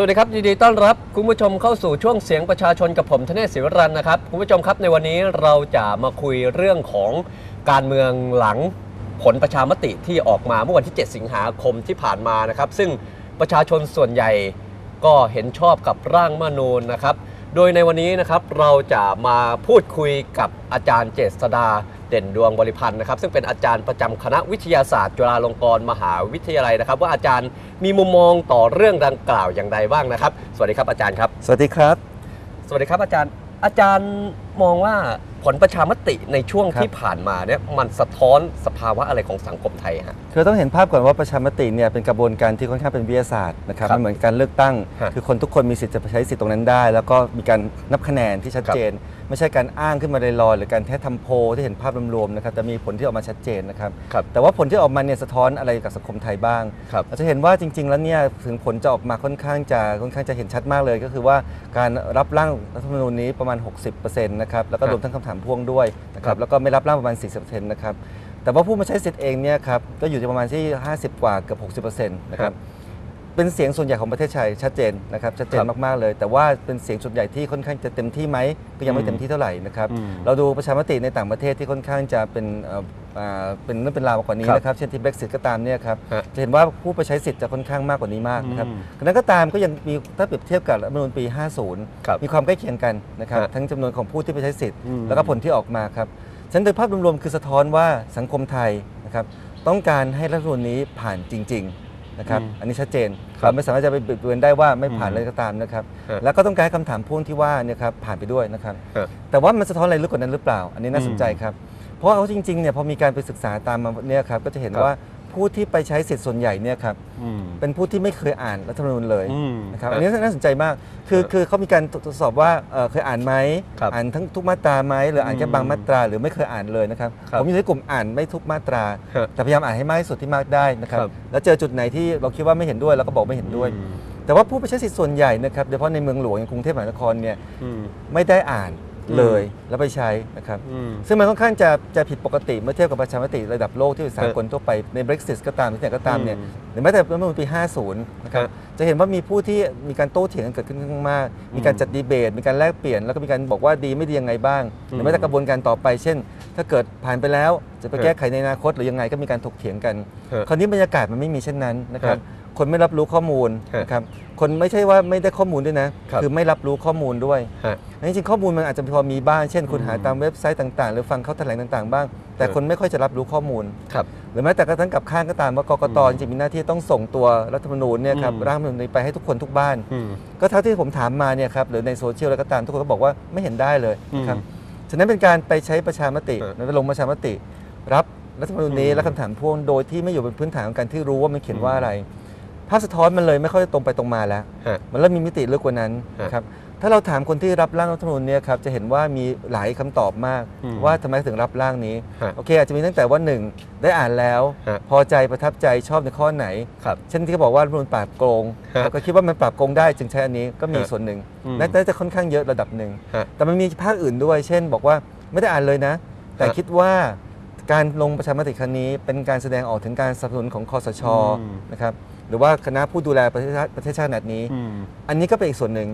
สวัสดีครับยินดีต้อนรับคุณผู้ชมเข้าสู่ช่วงเสียงประชาชนกับผมธเนศศิวรันนะครับคุณผู้ชมครับในวันนี้เราจะมาคุยเรื่องของการเมืองหลังผลประชามติที่ออกมาเมื่อวันที่ 7 สิงหาคมที่ผ่านมานะครับ ซึ่งประชาชนส่วนใหญ่ก็เห็นชอบกับร่างมนูญนะครับ โดยในวันนี้นะครับเราจะมาพูดคุยกับอาจารย์เจษดา เด่นดวงบริพันธ์นะครับซึ่งเป็นอาจารย์ประจำคณะวิทยาศาสตร์ จุฬาลงกรณ์มหาวิทยาลัยนะครับ ว่าอาจารย์มีมุมมองต่อเรื่องดังกล่าวอย่างไรบ้างนะครับ สวัสดีครับอาจารย์ครับ สวัสดีครับ สวัสดีครับอาจารย์อาจารย์มองว่า ผลประชามติในช่วงครับ ที่ผ่านมาเนี่ยมันสะท้อนสภาวะอะไรของสังคมไทยฮะ คือต้องเห็นภาพก่อนว่าประชามติเนี่ยเป็นกระบวนการที่ค่อนข้างเป็นวิทยาศาสตร์นะครับครับมันเหมือนการเลือกตั้ง ฮะคือคนทุกคนมีสิทธิ์จะไปใช้สิทธิ์ตรงนั้นได้ แล้วก็มีการนับคะแนนที่ชัดเจน ไม่ใช่การอ้างขึ้นมาลอยๆหรือการแค่ทำโพลที่เห็นภาพรวมๆนะครับแต่มีผลที่ออกมาชัดเจนนะครับครับแต่ว่าผลที่ออกมาเนี่ยสะท้อนอะไรกับสังคมไทยบ้าง ครับ เราจะเห็นว่าจริง ๆ แล้วเนี่ยถึงผลจะออกมาค่อนข้างจะค่อนข้างจะเห็นชัดมากเลย ก็คือว่าการรับร่างรัฐธรรมนูญนี้ประมาณ 60%นะครับแล้วก็ครับรวมทั้งคำถามพ่วงด้วยนะคครัรับบแล้วก็ไม่รับร่างประมาณ 40%นะครับแต่ว่าผู้มาใช้สิทธิ์เองเนี่ยครับก็อยู่ที่ประมาณที่ 50 กว่าเกือบ60%นะครับ เป็นเสียงส่วนใหญ่ของประเทศไทยชัดเจนนะครับชัดเจนครับมากๆเลย แต่ว่าเป็นเสียงส่วนใหญ่ที่ค่อนข้างจะเต็มที่ไหมก็ยังไม่เต็มที่เท่าไหร่นะครับอืมเราดูประชามติในต่างประเทศที่ค่อนข้างจะเป็นเอ่ออ่าเป็นเรื่องเป็นราวมากกว่านี้ครับนะครับเช่นที่ Brexit ก็ตามเนี่ยครับฮะจะเห็นว่าผู้ไปใช้สิทธิ์จะค่อนข้างมากกว่านี้มากนะครับอืมขณะก็ตามก็ยังมีถ้าเปรียบเทียบกับรัฐธรรมนูญปี 50ครับมีความใกล้เคียงกันนะครับฮะทั้งจำนวนของผู้ที่ไปใช้สิทธิ์อืมแล้วก็ผลที่ออกมาครับฉะนันโดยภาพรวมๆคือสะท้อนว่าสังคมไทยนะครับต้องการให้รัฐธรรมนูญนี้ผ่านจริง ๆ นะครับอืมอันนี้ชัดเจนครับเราไม่สามารถจะไปบิดเบือนได้ว่าไม่ผ่านอืมเลยก็ตามนะครับฮะแล้วก็ต้องการให้คำถามพ่วงที่ว่าเนี่ยครับผ่านไปด้วยนะครับฮะแต่ว่ามันสะท้อนอะไรลึกกว่านั้นหรือเปล่า อันนี้น่าสนใจครับ เพราะว่าเอาจริงๆเนี่ยพอมีการไปศึกษาตามมาเนี่ยครับก็จะเห็นครับว่า ผู้ที่ไปใช้สิทธิ์ส่วนใหญ่เนี่ยครับอืม เป็นผู้ที่ไม่เคยอ่านรัฐธรรมนูญเลยอืมนะครับฮะอันนี้น่าสนใจมากคือฮะคือเขามีการตรวจสอบว่าเอ่อเคยอ่านไหมครับอ่านทั้งทุกมาตราไหมหรืออ่านแค่อืมบางมาตราหรือไม่เคยอ่านเลยนะครับครับผมอยู่ในกลุ่มอ่านไม่ทุกมาตราฮะแต่พยายามอ่านให้มากที่สุดที่มากได้นะครับครับ แล้วเจอจุดไหนที่เราคิดว่าไม่เห็นด้วยเราก็บอกไม่เห็นด้วยอืมแต่ว่าผู้ไปใช้สิทธิ์ส่วนใหญ่นะครับโดยเฉพาะในเมืองหลวงอย่างกรุงเทพมหานครเนี่ย อืม ไม่ได้อ่านอืม เลยแล้วไปใช้นะครับอืมซึ่งมันค่อนข้างจะจะผิดปกติเมื่อเทียบกับประชามติระดับโลกที่เป็นสากลทั่วไปใน Brexit ก็ตามที่ไหนก็ตามเนี่ยอืมหรือแม้แต่รัฐธรรมนูญปี 50 นะครับฮะจะเห็นว่ามีผู้ที่มีการโต้เถียงกันเกิดขึ้นค่อนข้างมาก มีการจัดดีเบต มีการแลกเปลี่ยน แล้วก็มีการบอกว่าดีไม่ดียังไงบ้างหรือแม้แต่กระบวนการต่อไป เช่น ถ้าเกิดผ่านไปแล้วจะไปแก้ไขในอนาคตหรือยังไงก็มีการถกเถียงกันฮะคราวนี้บรรยากาศมันไม่มีเช่นนั้นนะครับฮะ คนไม่รับรู้ข้อมูลฮะนะครับคนไม่ใช่ว่าไม่ได้ข้อมูลด้วยนะครับอไม่รับรู้ข้อมูลด้วยฮะจริงๆข้อมูลมันอาจจะพอมีบ้างเช่น คุณอืมหาตามเว็บไซต์ต่างๆ หรือฟังเขาแถลงต่างๆ บ้าง แต่เออคนไม่ค่อยจะรับรู้ข้อมูล ครับ หรือแม้แต่กระทั่งกับข้างก็ตามว่ากกตอืจมริงๆมีหน้าที่ต้องส่งตัวรัฐธรรมนูญเนี่ยครับอืม ร่างรัฐธรรมนูญนี้ไปให้ทุกคนทุกบ้าน อืม ก็เท่าที่ผมถามมาเนี่ยครับหรือในโซเชียลอะไรก็ตามทุกคนก็บอกว่าไม่เห็นได้เลยนะครับอืมฉะนั้นเป็นการไปใช้ประชามติเออไปลงประชามติ รับรัฐธรรมนูญนี้อืมและคำถามพ่วงโดยที่ไม่อยู่บนพื้นฐานของการที่รู้ว่ามันเขียนว่าอืมอะไร ภาพสะท้อนมันเลยไม่ค่อยตรงไปตรงมาแล้ว ฮะ มันเริ่มมีมิติลึกกว่านั้นฮะนะครับถ้าเราถามคนที่รับร่างรัฐธรรมนูญเนี่ยครับจะเห็นว่ามีหลายคำตอบมากอืมว่าทำไมถึงรับร่างนี้ ฮะโอเคอาจจะมีตั้งแต่ว่าหนึ่งได้อ่านแล้ว ฮะ พอใจประทับใจชอบในข้อไหน ครับ เช่นที่เขาบอกว่ารัฐธรรมนูญปราบโกงฮะแล้วก็คิดว่ามันปราบโกงได้จึงใช้อันนี้ก็มีฮะส่วนหนึ่งอืมน่าจะค่อนข้างเยอะระดับหนึ่งฮะแต่มันมีภาคอื่นด้วย เช่น บอกว่าไม่ได้อ่านเลยนะ แต่ฮะคิดว่าการลงประชามติครั้งนี้เป็นการแสดงออกถึงการสนับสนุนของคอสชอืมนะครับ หรือว่าคณะผู้ดูแลประเทศชาติประเทศชาติขนาดนี้ อืมอันนี้ก็เป็นอีกส่วนหนึ่ง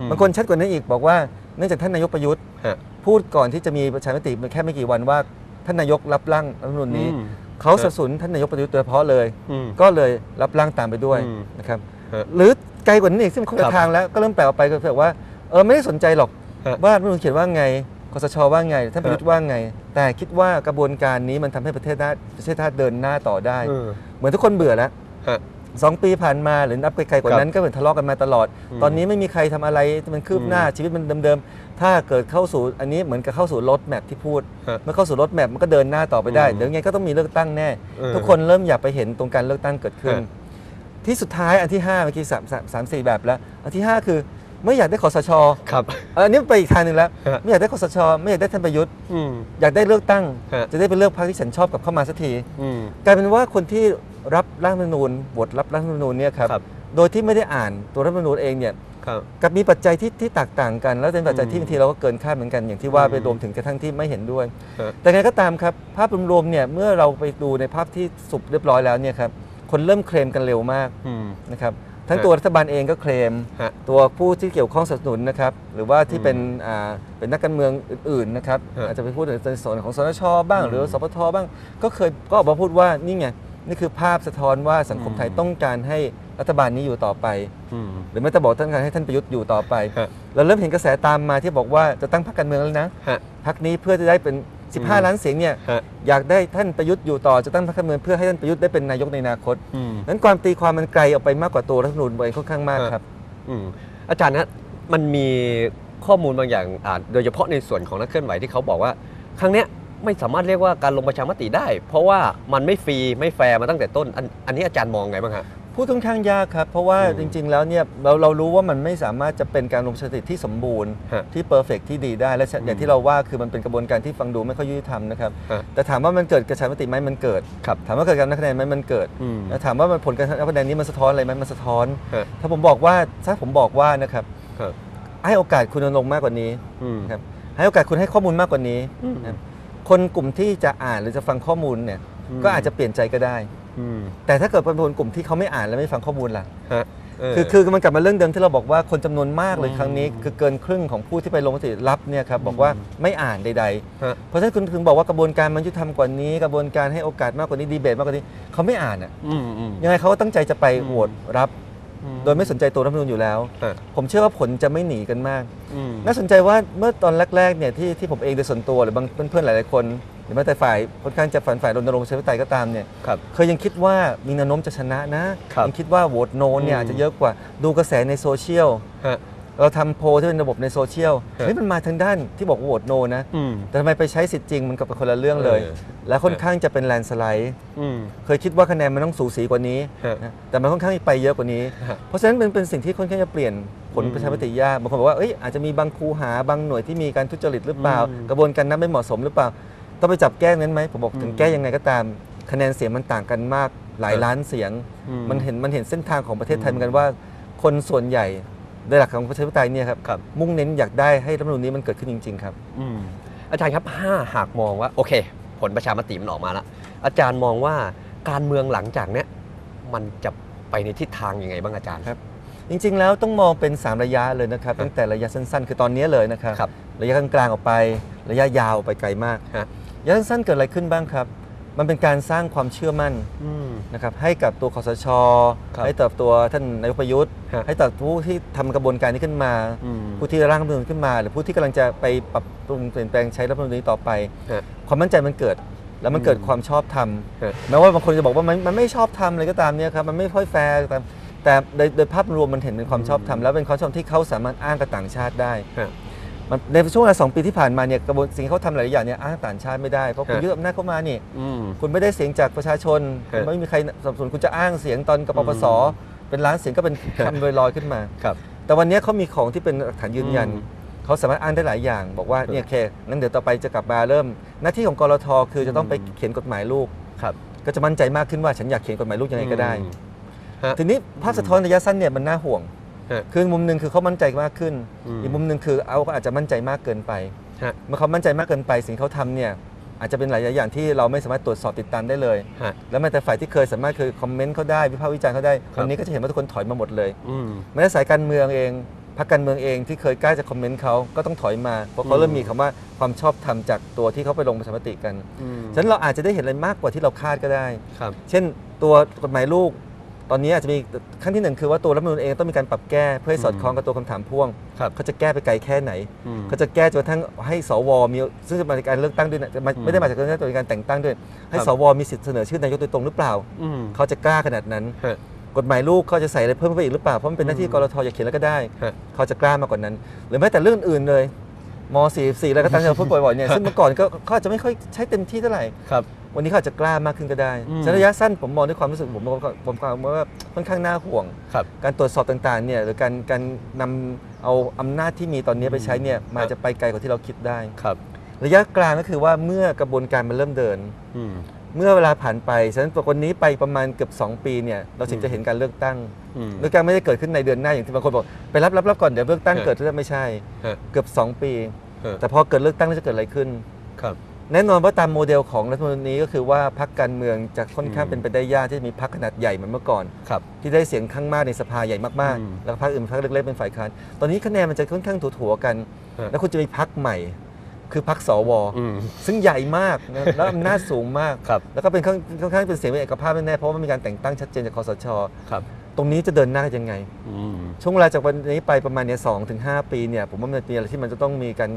อืมบางคนชัดกว่านั้นอีกบอกว่าเนื่องจากท่านนายกประยุทธ์ ฮะ พูดก่อนที่จะมีประชามติแค่ไม่กี่วันว่าท่านนายกรับร่างรัฐธรรมนูญนี้ อืม เขาสนับสนุนท่านนายกประยุทธ์โดยเฉพาะเลย อืม ก็เลยรับร่างตามไปด้วยอืมนะครับฮะหรือไกลกว่านั้นอีกซึ่งมันคนครัละบทางแล้วก็เริ่มแปลออกไปก็แบบว่าเออไม่ได้สนใจหรอกฮะว่ารัฐธรรมนูญเขียนว่าไงคสชว่าไง ท่านประยุทธ์ฮะว่าไง แต่คิดว่ากระบวนการนี้มันทำให้ประเทศได้ประเทศชาติเดินหน้าต่อได้ เออ เหมือนทุกคนเบื่อแล้ว ฮะ สองปีผ่านมาหรือนับไกลๆกว่าครับนั้นก็เหมือนทะเลาะกันมาตลอดอืมตอนนี้ไม่มีใครทำอะไรที่มันคืบหน้าอืมชีวิตมันเดิมๆ ถ้าเกิดเข้าสู่อันนี้เหมือนกับเข้าสู่รถแมพที่พูดฮะเมื่อเข้าสู่รถแมพมันก็เดินหน้าต่อไปได้อืมเดี๋ยวยังไงก็ต้องมีเลือกตั้งแน่เออทุกคนเริ่มอยากไปเห็นตรงการเลือกตั้งเกิดขึ้นฮะที่สุดท้ายอันที่5เมื่อกี้สามสามสามสี่แบบแล้ว อันที่ 5 คือไม่อยากได้คอสชครับอันนี้ไปอีกทางหนึ่งแล้วฮะไม่อยากได้คอสช ไม่อยากได้ท่านประยุทธ์อืมอยากได้เลือกตั้งฮะจะได้ไปเลือกพรรคที่ฉันชอบกลับเข้ามาสักทีอืมกลายเป็นว่าคนที่ รับร่างรัฐธรรมนูญบทรับร่างรัฐธรรมนูญเนี่ยครับครับ โดยที่ไม่ได้อ่านตัวรัฐธรรมนูญเองเนี่ยครับ กับมีปัจจัยที่ที่แตกต่างกัน แล้วเป็นปัจจัยที่อืมบางทีเราก็เกินคาดเหมือนกันอย่างที่ว่าไปอืมรวมถึงกระทั่งที่ไม่เห็นด้วย ฮะ แต่ไงก็ตามครับภาพรวมๆเนี่ยเมื่อเราไปดูในภาพที่สุบเรียบร้อยแล้วเนี่ยครับคนเริ่มเคลมกันเร็วมากอืม นะครับทั้งฮะ ตัวรัฐบาลเองก็เคลม ฮะ ตัวผู้ที่เกี่ยวข้องสนับสนุนนะครับหรือว่าที่อืมเป็นอ่าเป็นนักการเมืองอื่นๆนะครับฮะอาจจะไปพูดในส่วนของสนชบ้าง อืม หรือสปทบ้าง ก็เคยก็ออกมาพูดว่านี่ไง นี่คือภาพสะท้อนว่าสังคมไทยอืมต้องการให้รัฐบาลนี้อยู่ต่อไปอืมหรือไม่แต่บอกต้องการให้ท่านประยุทธ์อยู่ต่อไปฮะเราเริ่มเห็นกระแสตามมาที่บอกว่าจะตั้งพรรคการเมืองแล้วนะฮะพรรคนี้เพื่อจะได้เป็นอืม15 ล้านเสียงเนี่ยฮะอยากได้ท่านประยุทธ์อยู่ต่อจะตั้งพรรคการเมืองเพื่อให้ท่านประยุทธ์ได้เป็นนายกในอนาคตอืมนั้นความตีความมันไกลออกไปมากกว่าตัวรัฐธรรมนูญเองค่อนข้างมากฮะครับอืมอาจารย์นะมันมีข้อมูลบางอย่างอ่าโดยเฉพาะในส่วนของนักเคลื่อนไหวที่เขาบอกว่า ครั้งเนี้ย ไม่สามารถเรียกว่าการลงประชามติได้ เพราะว่ามันไม่ฟรีไม่แฟร์มาตั้งแต่ต้นอันอันนี้อาจารย์มองไงบ้างฮะ พูดค่อนข้างยากครับ เพราะว่าอืมจริง ๆ แล้วเนี่ยเราเรารู้ว่ามันไม่สามารถจะเป็นการลงประชามติที่สมบูรณ์ฮะที่เพอร์เฟกที่ดีได้และออืย่างมที่เราว่าคือมันเป็นกระบวนการที่ฟังดูไม่ค่อยยุติธรรมนะครับฮะแต่ถามว่ามันเกิดกระชามติไหมมันเกิด ครับถามว่าเกิดการนับคะแนนไหมมันเกิด อืม แล้วถามว่ามันผลการนับคะแนนนี้มันสะท้อนอะไรไหมมันสะท้อน ฮะถ้าผมบอกว่าถ้าผมบอกว่านะครับครับให้โอกาสคุณลงค์มากกว่านี้อืมครับให้โอกาสคุณให้ข้อมูลมากกว่านี้อืม นะครับ คนกลุ่มที่จะอ่านหรือจะฟังข้อมูลเนี่ย อืม ก็อาจจะเปลี่ยนใจก็ได้ อืมแต่ถ้าเกิดเป็นคนกลุ่มที่เขาไม่อ่านและไม่ฟังข้อมูลล่ะ ฮะเคือคือมันกลับมาเรื่องเดิมที่เราบอกว่าคนจำนวนมากเลยอืมครั้งนี้ คือเกินครึ่งของผู้ที่ไปลงมติรับเนี่ยครับบอกว่าไม่อ่านใด ฮะ ๆ เพราะฉะนั้นคุณถึงบอกว่ากระบวนการมันยุติธรรมกว่านี้ กระบวนการให้โอกาสมากกว่านี้ดีเบตมากกว่านี้เขาไม่อ่านอะอืมอืม ยังไงเขาก็ตั้งใจจะไปอืมโหวตรับ โดยไม่สนใจตัวรัฐธรรมนูญอยู่แล้ว ฮะ ผมเชื่อว่าผลจะไม่หนีกันมาก อืม น่าสนใจว่าเมื่อตอนแรกๆเนี่ยที่ที่ผมเองโดยส่วนตัวหรือบางเพื่อนๆหลายๆคน หรือแม้แต่ฝ่ายค่อนข้างจะฝันฝ่ายรณรงค์ประชาธิปไตยก็ตามเนี่ยครับเคยยังคิดว่ามีแนวโน้มจะชนะนะครับ ยังคิดว่าโหวตโนเนี่ยอืมอาจจะเยอะกว่าดูกระแสในโซเชียล ฮะ เราทำโพลที่เป็นระบบในโซเชียลครับเฮ้ยมันมาทางด้านที่บอกว่าโหวตโนนะอืมแต่ทำไมไปใช้สิทธิ์จริงมันกับเป็นคนละเรื่องเลยเออและค่อนข้างจะเป็นแลนสไลด์อืมเคยคิดว่าคะแนนมันต้องสูสีกว่านี้ฮะนะแต่มันค่อนข้างไปเยอะกว่านี้ฮะเพราะฉะนั้นมันเป็นสิ่งที่ค่อนข้างจะเปลี่ยนผลอืมประชามติยากบางคนบอกว่าเอ้ยอาจจะมีบางคูหาบางหน่วยที่มีการทุจริตหรือเปล่าอืมกระบวนการนับไม่เหมาะสมหรือเปล่า ต้องไปจับแก้นั้นไหมผมบอกอืมถึงแก้ยังไงก็ตาม คะแนนเสียงมันต่างกันมากหลายครับล้านเสียงอืมันเห็นมันเห็นเส้นทางของประเทศไทยอืมเหมือนกันว่า คนส่วนใหญ่ โดยหลักของประชาธิปไตยเนี่ยครับครับ มุ่งเน้นอยากได้ให้รัฐธรรมนูญนี้มันเกิดขึ้นจริง ๆ ครับอืมอาจารย์ครับถ้าหากมองว่า โอเค ผลประชามติมันออกมาแล้ว อาจารย์มองว่าการเมืองหลังจากเนี้ยมันจะไปในทิศทางยังไงบ้างอาจารย์ครับ จริง ๆ แล้วต้องมองเป็น 3 ระยะเลยนะครับครับตั้งแต่ระยะสั้น ๆ คือตอนนี้เลยนะครับครับระยะกลางๆออกไป ระยะยาวออกไปไกลมากฮะระยะสั้นๆเกิดอะไรขึ้นบ้างครับ มันเป็นการสร้างความเชื่อมั่นอืม นะครับให้กับตัวคอสช ครับให้กับตัวท่านนายกประยุทธ์ ฮะให้กับผู้ที่ทำกระบวนการนี้ขึ้นมา อืมผู้ที่ร่างรัฐธรรมนูญขึ้นมา หรือผู้ที่กำลังจะไปปรับปรุงเปลี่ยนแปลงใช้รัฐธรรมนูญนี้ต่อไป ฮะความมั่นใจมันเกิด แล้วมันเกิดอืมความชอบธรรมฮะ แม้ว่าบางคนจะบอกว่ามันมันไม่ชอบธรรมอะไรก็ตามเนี่ยครับมันไม่ค่อยแฟร์ก็ตามแต่โดยโดยภาพรวมมันเห็นเป็นความชอบธรรมแล้วเป็นความชอบที่เขาสามารถอ้างกับต่างชาติได้ ฮะ มันในช่วงเวลาสองปีที่ผ่านมาเนี่ยกระบวนสิ่งที่เขาทำหลายๆอย่างเนี่ยอ้างต่างชาติไม่ได้ เพราะคุณฮะ ยึดอำนาจเข้ามานี่ อืม คุณไม่ได้เสียงจากประชาชนฮะไม่มีใครสนับสนุนคุณจะอ้างเสียงตอนกปปสอืมเป็นล้านเสียงก็เป็นคำลอยๆขึ้นมา ครับ แต่วันนี้เขามีของที่เป็นหลักฐานยืนยัน อืมเขาสามารถอ้างได้หลายอย่าง บอกว่าเนี่ยโอเคงั้นเดี๋ยวต่อไปจะกลับมาเริ่ม หน้าที่ของกรทคือจะต้องไปอืม เขียนกฎหมายลูก ครับก็จะมั่นใจมากขึ้นว่าฉันอยากเขียนกฎหมายลูกยังไงก็ได้ อืม ฮะ ทีนี้ภาพสะท้อนระยะสั้นเนี่ยมันน่าห่วงฮะ คือมุมหนึ่งคือเขามั่นใจมากขึ้นอืมอีกมุมหนึ่งคือเอาก็อาจจะมั่นใจมากเกินไปฮะเมื่อเขามั่นใจมากเกินไป สิ่งที่เขาทำเนี่ยอาจจะเป็นหลายอย่างที่เราไม่สามารถตรวจสอบติดตามได้เลยฮะแล้วแม้แต่ฝ่ายที่เคยสามารถเคยคอมเมนต์เขาได้วิพากษ์วิจารณ์เขาได้ครับวันนี้ก็จะเห็นว่าทุกคนถอยมาหมดเลยอืมแม้แต่สายการเมืองเองพรรคการเมืองเองที่เคยกล้าจะคอมเมนต์เขาก็ต้องถอยมา เพราะเขาอืมเริ่มมีคำว่าความชอบธรรมจากตัวที่เขาไปลงประชามติกันอืมฉะนั้นเราอาจจะได้เห็นอะไรมากกว่าที่เราคาดก็ได้ครับเช่นตัวกฎหมายลูก ตอนนี้อาจจะมีขั้นที่หนึ่งคือว่าตัวรัฐธรรมนูญเองต้องมีการปรับแก้เพื่อให้สอดคล้องกับตัวคำถามพ่วงครับเขาจะแก้ไปไกลแค่ไหนอืมเขาจะแก้จนกระทั่งให้สวมีซึ่งจะมาจากการเลือกตั้งด้วยนะจะมาอืมไม่ได้มาจากการเลือกตั้งแต่เป็นการแต่งตั้งด้วย ให้ครับสวมีสิทธิ์เสนอชื่อนายกโดยตรงหรือเปล่าอืมเขาจะกล้าขนาดนั้นฮะกฎหมายลูกเขาจะใส่อะไรเพิ่มเข้าไปอีกหรือเปล่าเพราะมันเป็นหน้าที่อืมกรทอยากเขียนแล้วก็ได้ฮะเขาจะกล้ามากกว่านั้น หรือแม้แต่เรื่องอื่นเลยม .44 อะไรก็ตามที่เราพูดบ่อยๆเนี่ยซึ่งเมื่อก่อนก็เขาอาจจะไม่ค่อยใช้เต็มที่เท่าไหร่ครับ วันนี้เขาอาจจะกล้ามากขึ้นก็ได้อืมฉะนั้นระยะสั้นผมมองด้วยความรู้สึกผมมองผมมองว่าค่อนข้างน่าห่วง ครับ การตรวจสอบต่างๆเนี่ยหรือการการนำเอาอำนาจที่มีตอนนี้ไปใช้เนี่ยมันอาจจะไปไกลกว่าที่เราคิดได้ ครับระยะกลางก็คือว่าเมื่อกระบวนการมันเริ่มเดิน อืม เมื่อเวลาผ่านไปฉะนั้นวันนี้ไปประมาณเกือบ2 ปีเนี่ยเราถึงอืม จะเห็นการเลือกตั้ง อืม เลือกตั้งไม่ได้เกิดขึ้นในเดือนหน้าอย่างที่บางคนบอกไปรับรับรับก่อนเดี๋ยวเลือกตั้งฮะเกิดขึ้นไม่ใช่ฮะ เกือบ 2 ปี ฮะแต่พอเกิดเลือกตั้งแล้วจะเกิดอะไรขึ้น ครับ แน่นอนว่าตามโมเดลของรัฐธรรมนูญนี้ก็คือว่าพรรคการเมืองจะค่อนข้างอืมเป็นไปได้ยากที่จะมีพรรคขนาดใหญ่เหมือนเมื่อก่อน ครับ ที่ได้เสียงข้างมากในสภาใหญ่มากอืมๆ แล้วก็พรรคอื่นเป็นพรรคเล็กๆเป็นฝ่ายค้าน ตอนนี้คะแนนมันจะค่อนข้างถั่วๆกัน ฮะ แล้วคุณจะมีพรรคใหม่ คือพรรคสว อืม ซึ่งใหญ่มากนะแล้วอำนาจสูงมาก ครับแล้วก็เป็นค่อนค่อนข้างเป็นเสียงเป็นเอกภาพแน่ๆเพราะว่ามีการแต่งตั้งชัดเจนจากคอสช ครับตรงนี้จะเดินหน้ายังไง อืม ช่วงเวลาจากวันนี้ไปประมาณเนี่ยสองถึงห้าปีเนี่ยผมว่ามันเป็นอะไรที่มันจะต้องมีการ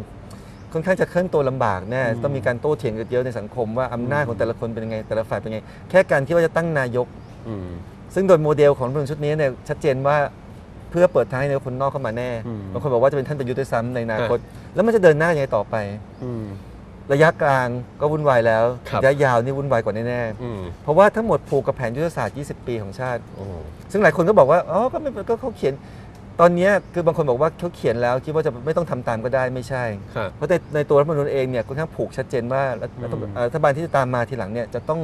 ค่อนข้างจะเคลื่อนตัวลำบากแน่อืมต้องมีการโต้เถียงกันเยอะในสังคมว่าอำนาจของแต่ละคนเป็นยังไงแต่ละฝ่ายเป็นยังไง แค่การที่ว่าจะตั้งนายก อืม ซึ่งโดยโมเดลของรัฐธรรมนูญชุดนี้เนี่ยชัดเจนว่าเพื่อเปิดทางให้นายกคนนอกเข้ามาแน่อืมบางคนบอกว่าจะเป็นท่านประยุทธ์ด้วยซ้ำในอนาคต แล้วมันจะเดินหน้ายังไงต่อไป อืม ระยะกลางก็วุ่นวายแล้วครับ ระยะยาวนี่วุ่นวายกว่าแน่อืมๆเพราะว่าทั้งหมดผูกกับแผนยุทธศาสตร์ 20 ปีของชาติ โอ้ ซึ่งหลายคนก็บอกว่าอ๋อก็ไม่ก็เขาเขียน ตอนเนี้ยคือบางคนบอกว่าเขาเขียนแล้วคิดว่าจะไม่ต้องทำตามก็ได้ไม่ใช่ ครับ เพราะในในตัวรัฐธรรมนูญเองเนี่ยค่อนข้างผูกชัดเจนว่ารัฐอืม เอ่อรัฐบาลที่จะตามมาทีหลังเนี่ยจะต้อง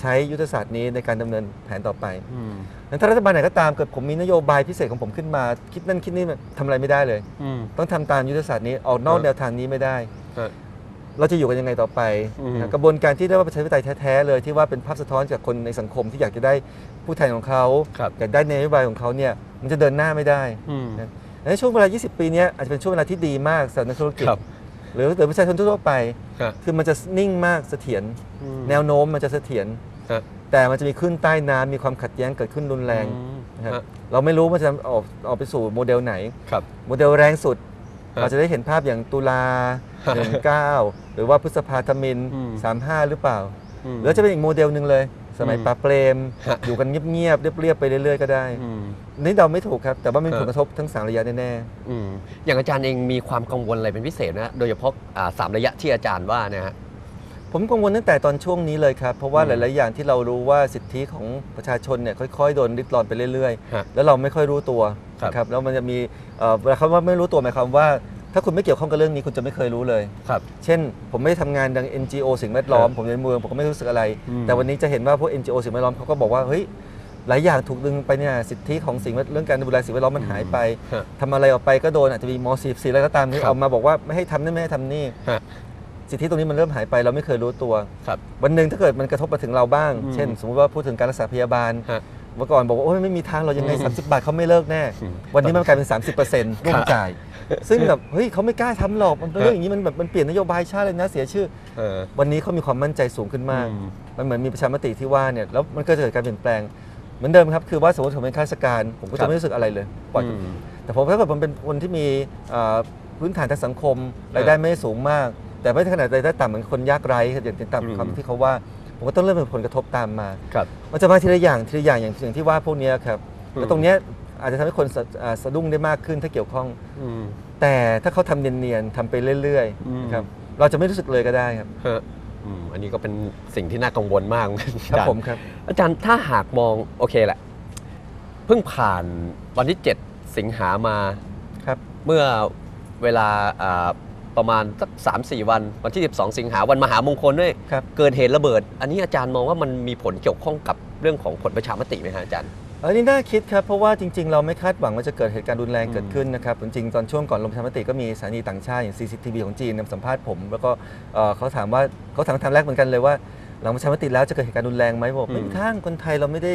ใช้ยุทธศาสตร์นี้ในการดำเนินแผนต่อไปอืมงั้นถ้ารัฐบาลไหนก็ตามเกิดผมมีนโยบายพิเศษของผมขึ้นมา คิดนั่นคิดนี่ทำอะไรไม่ได้เลย อืม ต้องทำตามยุทธศาสตร์นี้ออกนอกครับ แนวทางนี้ไม่ได้ครับ เราจะอยู่กันยังไงต่อไปอืมนะกระบวนการที่เรียกว่าประชาธิปไตยแท้ๆเลยที่ว่าเป็นภาพสะท้อนจากคนในสังคมที่อยากจะได้ผู้แทนของเขาครับอยากได้นโยบายของเขาเนี่ยมันจะเดินหน้าไม่ได้อืมนะในช่วงเวลา 20 ปีเนี้ยอาจจะเป็นช่วงเวลาที่ดีมากสำหรับนักธุรกิจครับหรือหรือประชาชนทั่วๆไปครับคือมันจะนิ่งมากเสถียรอืมแนวโน้มมันจะเสถียรครับแต่มันจะมีขึ้นใต้น้ำมีความขัดแย้งเกิดขึ้นรุนแรงอืมนะครับฮะเราไม่รู้มันจะออกออกไปสู่โมเดลไหนครับโมเดลแรงสุดฮะ เราจะได้เห็นภาพอย่างตุลาฮะหนึ่งเก้าหรือว่าพฤษภาธมินอืมสามห้าหรือเปล่ามหรือจะเป็นอีกโมเดลหนึ่งเลย สมัยอืมปราบเปรมฮะอยู่กันเงียบๆเรียบๆไปเรื่อยๆก็ได้อืมนี่เราไม่ถูกครับ แต่ว่ามันมีฮะผลกระทบทั้งสามระยะแน่อืมอย่างอาจารย์เองมีความกังวลอะไรเป็นพิเศษนะโดยเฉพาะอ่าสามระยะที่อาจารย์ว่านะฮะๆ ผมกังวลตั้งแต่ตอนช่วงนี้เลยครับ เพราะว่าอืมหลาย ๆ อย่างที่เรารู้ว่าสิทธิของประชาชนเนี่ยค่อย ๆ โดนริดรอนไปเรื่อย ฮะๆ แล้วเราไม่ค่อยรู้ตัวครับ นะครับแล้วมันจะมีเอ่อเวลาคำว่าไม่รู้ตัวหมายความว่า ถ้าคุณไม่เกี่ยวข้องกับเรื่องนี้คุณจะไม่เคยรู้เลย ครับ เช่น ผมไม่ได้ทำงานดัง NGO สิ่งแวดล้อมผมอยู่ในเมืองผมก็ไม่รู้สึกอะไร อืม แต่วันนี้จะเห็นว่าพวก NGO สิ่งแวดล้อมเขาก็บอกว่าเฮ้ยหลายอย่างถูกดึงไปเนี่ยสิทธิของสิ่งแวดเรื่องการดูแลสิ่งแวดล้อมมันหายไปฮะ ทำอะไรออกไปก็โดนอาจจะมีม .44 อะไรก็ตามที่ครับ ออกมาบอกว่าไม่ให้ทำนั่นไม่ให้ทำนี่ ฮะ สิทธิตรงนี้มันเริ่มหายไปเราไม่เคยรู้ตัว ครับ วันหนึ่งถ้าเกิดมันกระทบมาถึงเราบ้าง อืม เช่น สมมติว่าพูดถึงการรักษาพยาบาล ฮะ เมื่อก่อนบอกว่าโอ้ยไม่มีทางเรายังไงอืม30 บาทเขาไม่เลิกแน่ อืมวันนี้มันกลายเป็น 30%ร่วมจ่าย ซึ่งแบบเฮ้ยเขาไม่กล้าทำหรอกมันเป็นเรื่องอย่างนี้มันแบบมันเปลี่ยนนโยบายชาติเลยนะเสียชื่อ เออ วันนี้เขามีความมั่นใจสูงขึ้นมาก อืม มันเหมือนมีประชามติที่ว่าเนี่ยแล้วมันก็จะเกิดการเปลี่ยนแปลงเหมือนเดิมครับคือว่าสมมติผมเป็นข้าราชการ ผมก็ครัจะบไม่รู้สึกอะไรเลยปล่อย อืม แต่ผมถ้าเกิดผมเป็นคนที่มีเอ่อพื้นฐานทางสังคมรายได้ไม่ได้สูงมาก แต่ไม่ได้ขนาดรายได้ต่ำเหมือนคนยากไร้อย่างที่อืมตามคำที่เขาว่าผมก็ต้องเริ่มเป็นผลกระทบตามมา ครับ มันจะมาทีละอย่างทีละอย่างอย่างอย่างที่ว่าพวกเนี้ยครับอืม แล้วตรงเนี้ยอาจจะทำให้คนสะอ่าสะดุ้งได้มากขึ้นถ้าเกี่ยวข้อง อืม แต่ถ้าเขาทำเนียนๆทำไปเรื่อยอืม ๆนะครับเราจะไม่รู้สึกเลยก็ได้ครับฮะอืมอันนี้ก็เป็นสิ่งที่น่ากังวลมากเหมือนกันครับอาจารย์ผมครับ อาจารย์ถ้าหากมองโอเคแหละ เพิ่งผ่านวันที่ 7 สิงหามาครับ เมื่อเวลาอ่า ประมาณสักสามสี่วัน วันที่ 12 สิงหาวันมหามงคลด้วยครับ เกิดเหตุระเบิด อันนี้อาจารย์มองว่ามันมีผลเกี่ยวข้องกับเรื่องของผลประชามติไหมฮะอาจารย์ อันนี้น่าคิดครับ เพราะว่าจริง ๆ เราไม่คาดหวังว่าจะเกิดเหตุการณ์รุนแรงอืมเกิดขึ้นนะครับ จริง ๆ ตอนช่วงก่อนลงประชามติก็มีสถานีต่างชาติอย่าง CCTV ของจีนนำสัมภาษณ์ผม แล้วก็เอ่อเขาถามว่าเขาถามคำถามแรกเหมือนกันเลยว่า หลังประชามติแล้วจะเกิดเหตุการณ์รุนแรงไหมบอกไม่มีทางคนไทยเราไม่ได้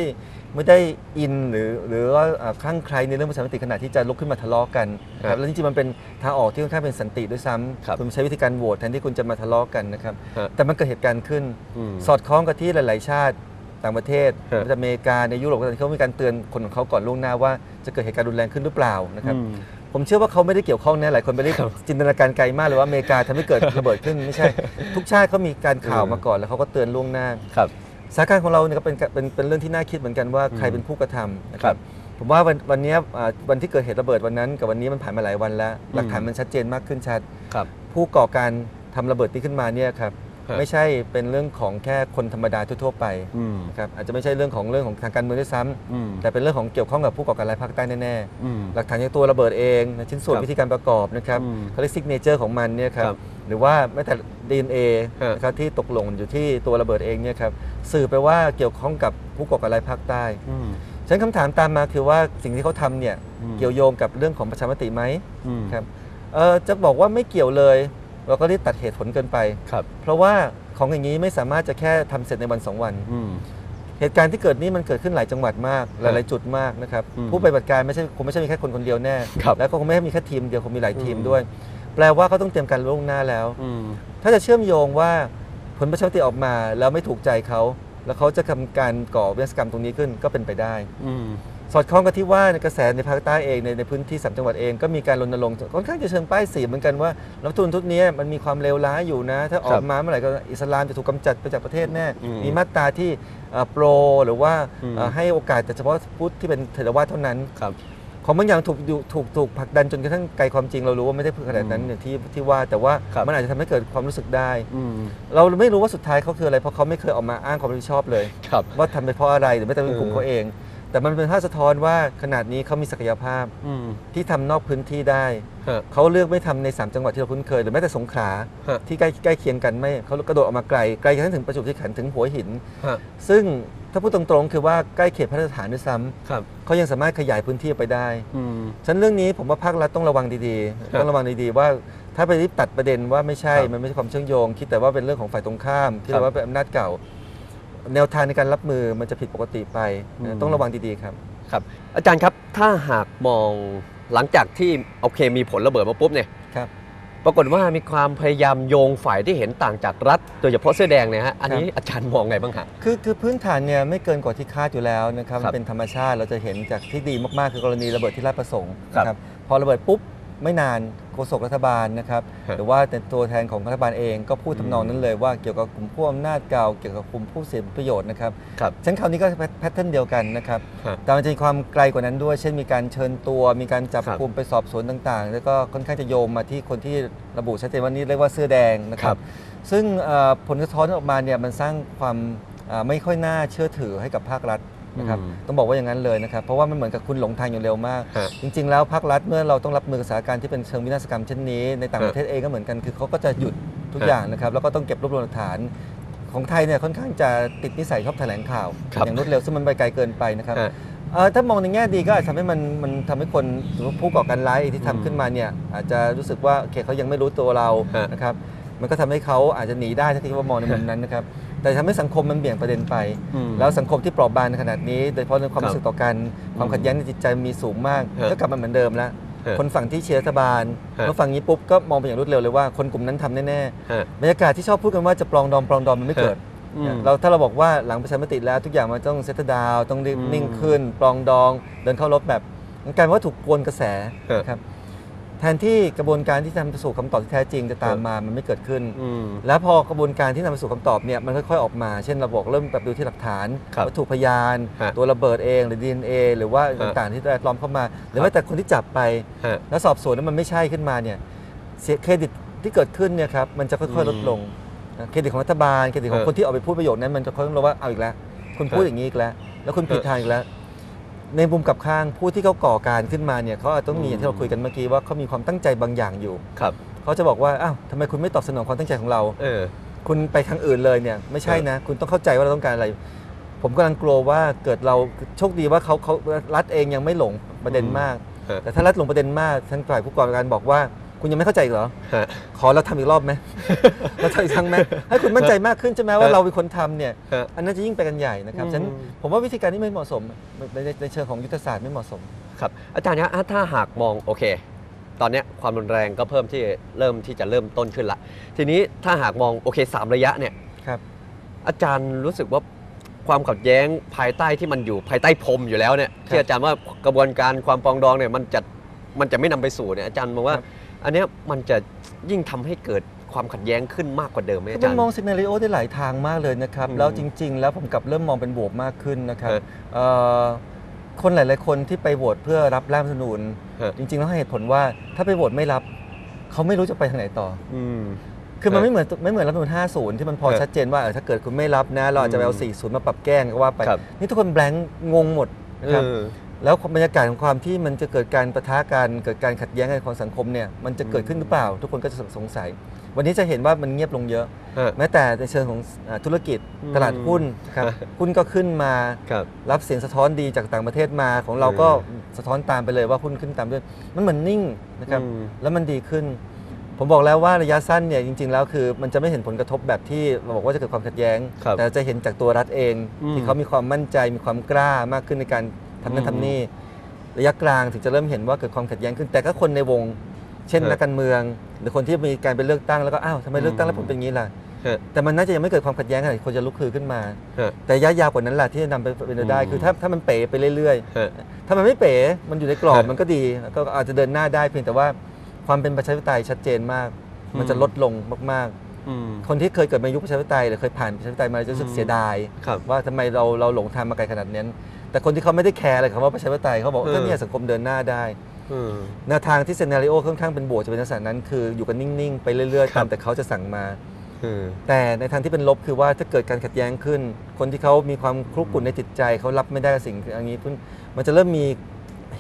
ไม่ได้อินหรือหรือว่าเอ่อคลั่งใครในเรื่องประชามติขนาดที่จะลุกขึ้นมาทะเลาะกันนะคครัรับบแล้วจริงๆมันเป็นทางออกที่ค่อนข้างเป็นสันติด้วยซ้ำครับคุณใช้วิธีการโหวตแทนที่คุณจะมาทะเลาะกันนะครับฮะแต่มันเกิดเหตุการณ์ขึ้นมสอดคล้องกับที่หลาย ๆ ชาติต่างประเทศฮะไม่ว่าจะอเมริกาในยุโรปก็ตามเขามีการเตือนคนของเขาก่อนล่วงหน้าว่าจะเกิดเหตุการณ์รุนแรงขึ้นหรือเปล่านะครับอืม ผมเชื่อว่าเขาไม่ได้เกี่ยวข้องแน่หลายคนไปได้ครับจินตนาการไกลมากเลยว่าอเมริกาทำให้เกิดระเบิดขึ้นไม่ใช่ ทุกชาติเขามีการข่าวอืมมาก่อนแล้วเขาก็เตือนล่วงหน้าครับสถานการณ์ของเราเนี่ยก็เป็นเป็นเป็นเรื่องที่น่าคิดเหมือนกันว่าใครอืมเป็นผู้กระทำนะคครัรับบผมว่าวันวันเนี้ยอ่าวันที่เกิดเหตุระเบิดวันนั้น กับวันนี้มันผ่านมาหลายวันแล้ว หลักฐานมันชัดเจนมากขึ้นชัดครับผู้ก่อการทำระเบิดนี้ขึ้นมาเนี่ยครับฮะ ไม่ใช่เป็นเรื่องของแค่คนธรรมดาทั่วๆไปอืมนะครับอาจจะไม่ใช่เรื่องของเรื่องของทางการเมืองด้วยซ้ำอืมแต่เป็นเรื่องของเกี่ยวข้องกับผู้ก่อการร้ายภาคใต้แน่อืมๆหลักฐานจากตัวระเบิดเองนะชิ้นส่วนครับวิธีการประกอบนะครับอืมเขาเรียกซิกเนเจอร์ของมันเนี่ยครับครับหรือว่าแม้แต่ DNA ฮะนะครับที่ตกหล่นอยู่ที่ตัวระเบิดเองเนี่ยครับสื่อไปว่าเกี่ยวข้องกับผู้ก่อการร้ายภาคใต้อืมฉะนั้นคำถามตามมาคือว่าสิ่งที่เขาทำเนี่ยอืมเกี่ยวโยงกับเรื่องของประชามติไหมอืมครับเออจะบอกว่าไม่เกี่ยวเลย เราก็รีบตัดเหตุผลเกินไป ครับเพราะว่าของอย่างนี้ไม่สามารถจะแค่ทำเสร็จในวันสองวัน อืม เหตุการณ์ที่เกิดนี้มันเกิดขึ้นหลายจังหวัดมากหลายๆจุดมากนะครับอืมผู้ปฏิบัติการไม่ใช่คงไม่ใช่มีแค่คนคนเดียวแน่ ครับแล้วก็คงไม่ได้มีแค่ทีมเดียวคงมีหลายทีมอืม ด้วย แปลว่าเขาต้องเตรียมการล่วงหน้าแล้ว อืม ถ้าจะเชื่อมโยงว่าผลประชามติออกมาแล้วไม่ถูกใจเขา แล้วเขาจะทำการก่อวินาศกรรมตรงนี้ขึ้นก็เป็นไปได้ อืม สอดคล้องกับที่ว่าในกระแสในภาคใต้เองในในพื้นที่สามจังหวัดเองก็มีการรณรงค์ค่อนข้างจะเชิงป้ายสีเหมือนกันว่ารัฐธรรมนูญทุกนี้มันมีความเลวร้ายอยู่นะ ถ้าออกมาเมื่อไหร่ก็อิสลามจะถูกกำจัดไปจากประเทศแน่อืมมีมาตราที่เอ่อโปรหรือว่าอืมเอ่อให้โอกาสแต่เฉพาะพุทธที่เป็นเถรวาทเท่านั้นครับของบางอย่างถูกอยู่ถูกถูกผลักดันจนกระทั่งไกลความจริงเรารู้ว่าไม่ได้เพื่อขนาดนั้นอย่างที่ที่ว่าแต่ว่าครับมันอาจจะทำให้เกิดความรู้สึกได้อืมเราไม่รู้ว่าสุดท้ายเขาคืออะไรเพราะเขาไม่เคยออกมาอ้างความรับผิดชอบเลยครับว่าทำไปเพราะอะไรหรือไม่แต่เป็นกลุ่มเออเขาเอง แต่มันเป็นภาพสะท้อนว่าขนาดนี้เขามีศักยภาพอืมที่ทำนอกพื้นที่ได้ ฮะ เขาเลือกไม่ทำใน 3 จังหวัดที่เราคุ้นเคย หรือแม้แต่สงขลาฮะ ที่ใกล้ใกล้เคียงกันไม่เขากระโดดออกมาไกลไกลกระทั่งถึงประจวบคีรีขันธ์ถึงหัวหิน ฮะซึ่งถ้าพูดตรงๆ คือว่าใกล้เขตพระราชฐานด้วยซ้ำครับเขายังสามารถขยายพื้นที่ออกไปได้ อืม ฉะนันเรื่องนี้ผมว่าภาครัฐต้องระวังดีๆครับต้องระวังดีๆว่า ถ้าไปรีบตัดประเด็นว่าไม่ใช่ครับมันไม่ใช่ความเชื่อมโยง คิดแต่ว่าเป็นเรื่องของฝ่ายตรงข้าม คิดครับแต่ว่าเป็นอำนาจเก่า แนวทางในการรับมือมันจะผิดปกติไปอืมต้องระวังดีๆครับ ครับ อาจารย์ครับถ้าหากมองหลังจากที่โอเคมีผลระเบิดมาปุ๊บเนี่ยครับปรากฏว่ามีความพยายามโยงฝ่ายที่เห็นต่างจากรัฐ โดยเฉพาะเสื้อแดงเนี่ยฮะอันนี้อาจารย์มองไงบ้างฮะคือคือพื้นฐานเนี่ยไม่เกินกว่าที่คาดอยู่แล้วนะครับครับมันเป็นธรรมชาติเราจะเห็นจากที่ดีมากๆคือกรณีระเบิดที่ราชประสงค์ครับนะครับพอระเบิดปุ๊บ ไม่นานโฆษกรัฐบาลนะครับฮะหรือว่าแต่ตัวแทนของรัฐบาลเองก็พูดอืมทำนองนั้นเลยว่าเกี่ยวกับกลุ่มผู้อำนาจเก่าเกี่ยวกับกลุ่มผู้เสียผลประโยชน์นะครับครับฉันคราวนี้ก็แพทเทิร์นเดียวกันนะครับฮะแต่มันจะมีความไกลกว่านั้นด้วย เช่นมีการเชิญตัว มีการจับครับกลุ่มไปสอบสวนต่าง ๆ แล้วก็ค่อนข้างจะโยมมาที่คนที่ระบุชัดเจนว่านี่เรียกว่าเสื้อแดงนะคครัรับบซึ่งเอ่อผลกระท้อนออกมาเนี่ยมันสร้างความเอ่อไม่ค่อยน่าเชื่อถือให้กับภาครัฐ นะครับอืมต้องบอกว่าอย่างนั้นเลยนะครับเพราะว่ามันเหมือนกับคุณหลงทางอย่างเร็วมากฮะจริง ๆ แล้วภาครัฐเมื่อเราต้องรับมือกับสถานการณ์ที่เป็นเชิงวินาศกรรมเช่นนี้ในต่างฮะประเทศเองก็เหมือนกันคือเขาก็จะหยุดทุกฮะอย่างนะครับแล้วก็ต้องเก็บรวบรวมหลักฐานของไทยเนี่ยค่อนข้างจะติดนิสัยชอบแถลงข่าวครับอย่างรวดเร็วซึ่งมันไปไกลเกินไปนะครับฮะเอ่อถ้ามองในแง่ดีก็อาจจะทำให้มันมันทำให้คนหรือว่าผู้ก่อการร้ายที่ทำอืมขึ้นมาเนี่ยอาจจะรู้สึกว่าโอเคเขายังไม่รู้ตัวเราฮะนะครับมันก็ทำให้เขาอาจจะหนีได้ถ้าคิดว่ามองในมุมนั้นนะครับ แต่ทำให้สังคมมันเบี่ยงประเด็นไปอืมแล้วสังคมที่เปราะบางในขนาดนี้ โดยเฉพาะเรื่องความครับรู้สึกต่อกันความขัดแย้งในจิตใจมีสูงมากฮะก็กลับมาเหมือนเดิมแล้วฮะคนฝั่งที่เชียร์รัฐบาลฮะเมื่อฝั่งนี้ปุ๊บก็มองไปอย่างรวดเร็วเลยว่าคนกลุ่มนั้นทำแน่ฮะๆบรรยากาศที่ชอบพูดกันว่าจะปลองดองปลองดองมันไม่เกิดอืมเราถ้าเราบอกว่าหลังประชามติแล้วทุกอย่างมันต้องเซตดาวต้องรีบอืมนิ่งขึ้นปลองดอง เดินเข้ารบแบบมันกลายเป็นว่าถูกกวนกระแสฮะนะครับ แทนที่กระบวนการที่จะนำไปสู่คำตอบที่แท้จริงจะตามฮะมามันไม่เกิดขึ้น อืม แล้วพอกระบวนการที่นำไปสู่คำตอบเนี่ยมันค่อยๆออกมา เช่นเราบอกเริ่มแบบดูที่หลักฐานครับวัตถุพยาน ฮะตัวระเบิดเองหรือ DNA หรือว่าฮะ ต่างๆที่แวดล้อมเข้ามา หรือครับแม้แต่คนที่จับไป ฮะ แล้วสอบสวนแล้วมันไม่ใช่ขึ้นมาเนี่ยเสียเครดิตที่เกิดขึ้นเนี่ยครับมันจะค่อยๆลดลงนะเครดิตของรัฐบาลเครดิตของฮะคนที่ออกไปพูดประโยชน์นั้นมันจะค่อยๆลดว่าเอาอีกแล้ว คุณพูดฮะอย่างนี้อีกแล้ว แล้วคุณผิดฮะทางอีกแล้ว ในมุมกลับข้างผู้ที่เขาก่อการขึ้นมาเนี่ยเขาอาจต้องมีอืมอย่างที่เราคุยกันเมื่อกี้ว่าเขามีความตั้งใจบางอย่างอยู่ครับเขาจะบอกว่าอ้าวทำไมคุณไม่ตอบสนองความตั้งใจของเราเออคุณไปทางอื่นเลยเนี่ยไม่ใช่นะ คุณต้องเข้าใจว่าเราต้องการอะไร ผมกำลังกลัวว่าเกิดเราโชคดีว่าเขาเขารัฐเองยังไม่หลงประเด็นอืมมากฮะแต่ถ้ารัฐหลงประเด็นมากทางฝ่ายผู้ก่อการบอกว่า คุณยังไม่เข้าใจอีกเหรอ ฮะ ขอเราทำอีกรอบไหม เราทำอีกครั้งไหมให้คุณมั่นใจมากขึ้นใช่ไหมว่าฮะเราเป็นคนทำเนี่ย ฮะ อันนั้นจะยิ่งไปกันใหญ่นะครับอืม ฉะนั้นผมว่าวิธีการนี้ไม่เหมาะสมในในในเชิงของยุทธศาสตร์ไม่เหมาะสม ครับอาจารย์ครับอะถ้าหากมองโอเค ตอนเนี้ยความรุนแรงก็เพิ่มที่เริ่มที่จะเริ่มต้นขึ้นละ ทีนี้ถ้าหากมองโอเคสามระยะเนี่ยครับ อาจารย์รู้สึกว่าความขัดแย้งภายใต้ที่มันอยู่ภายใต้พรมอยู่แล้วเนี่ยที่อาจารย์ว่ากระบวนการความปรองดองเนี่ยมันจะมันจะไม่นำไปสู่เนี่ยอาจารย์มองว่าครับ อันเนี้ยมันจะยิ่งทำให้เกิดความขัดแย้งขึ้นมากกว่าเดิมไหมคืออาจามัรนย์มองซีนารีโอได้หลายทางมากเลยนะครับอืมแล้วจริง ๆ แล้วผมกลับเริ่มมองเป็นบวกมากขึ้นนะครับฮะเอ่อคนหลาย ๆ คนที่ไปโหวตเพื่อรับร่างรัฐธรรมนูญฮะจริง ๆ แล้วให้เหตุผลว่าถ้าไปโหวตไม่รับ เขาไม่รู้จะไปทางไหนต่ออืมคือมันฮะไม่เหมือนไม่เหมือนรัฐธรรมนูญ50 ที่มันพอฮะชัดเจนว่าเออถ้าเกิดคุณไม่รับนะ เราอาจจะไปเอาอืม40 มาปรับแก้ก็ว่าไปครับนี่ทุกคนแบงค์งงหมดนะครับเออ แล้วบรรยากาศของความที่มันจะเกิดการประทะกันเกิดการขัดแย้งกันของสังคมเนี่ยมันจะเกิดขึ้นหรือเปล่า ทุกคนก็จะสงสัย วันนี้จะเห็นว่ามันเงียบลงเยอะฮะแม้แต่ในเชิงของอ่าธุรกิจอืมตลาดหุ้นนะครับฮะหุ้นก็ขึ้นมาครับรับเสียงสะท้อนดีจากต่างประเทศมาของเราก็เออสะท้อนตามไปเลยว่าหุ้นขึ้นตามด้วย มันเหมือนนิ่งนะครับอืมแล้วมันดีขึ้น ผมบอกแล้วว่าระยะสั้นเนี่ยจริง ๆ แล้วคือ มันจะไม่เห็นผลกระทบแบบที่เราบอกว่าจะเกิดความขัดแย้งครับแต่จะเห็นจากตัวรัฐเองอืมที่เขามีความมั่นใจมีความกล้ามากขึ้นในการ ทำนั่อืนมทำนี่ระยะกลางถึงจะเริ่มเห็นว่าเกิดความขัดแย้งขึ้น แต่ก็คนในวง เช่นครับนักการเมือง หรือคนที่มีการไปเลือกตั้งแล้วก็อ้าวทำไมเลือกตั้งแล้วผมเป็นอย่างนี้ล่ะฮะแต่มันน่าจะยังไม่เกิดความขัดแย้งขนาดที่คนจะลุกคือขึ้นมาฮะแต่ระยะยาวกว่านั้นแหละที่จะนำไปเป็นไปได้อืมคือถ้าถ้ามันเป๋ไปเรื่อยฮะๆถ้ามันไม่เป๋มันอยู่ในกรอบฮะมันก็ดี ก็อาจจะเดินหน้าได้เพียงแต่ว่าความเป็นประชาธิปไตยชัดเจนมาก มันจะอืมลดลงมากอืมๆคนที่เคยเกิดมายุคประชาธิปไตยหรือเคยผ่านประชาธิปไตยมาจะรู้สึกอืมเสียดายครับว่าทำไมเราเราหลงทางมาไกลขนาดนั้น แต่คนที่เขาไม่ได้แคร์อะไรคำว่าประชาธิปไตยเขาบอกว่าเออ ก็เนี่ยสังคมเดินหน้าได้อืม แนวทางที่เซนาริโอค่อนข้างเป็นบวกจะเป็นลักษณะนั้นคืออยู่กันนิ่งๆไปเรื่อยคๆรับตามแต่เขาจะสั่งมา อืม แต่ในทางที่เป็นลบคือว่าถ้าเกิดการขัดแย้งขึ้น คนที่เขามีความคลุกกลุ่นในจิตใจเขารับไม่ได้กับสิ่งอย่างนี้พุ่นมันจะเริ่มมี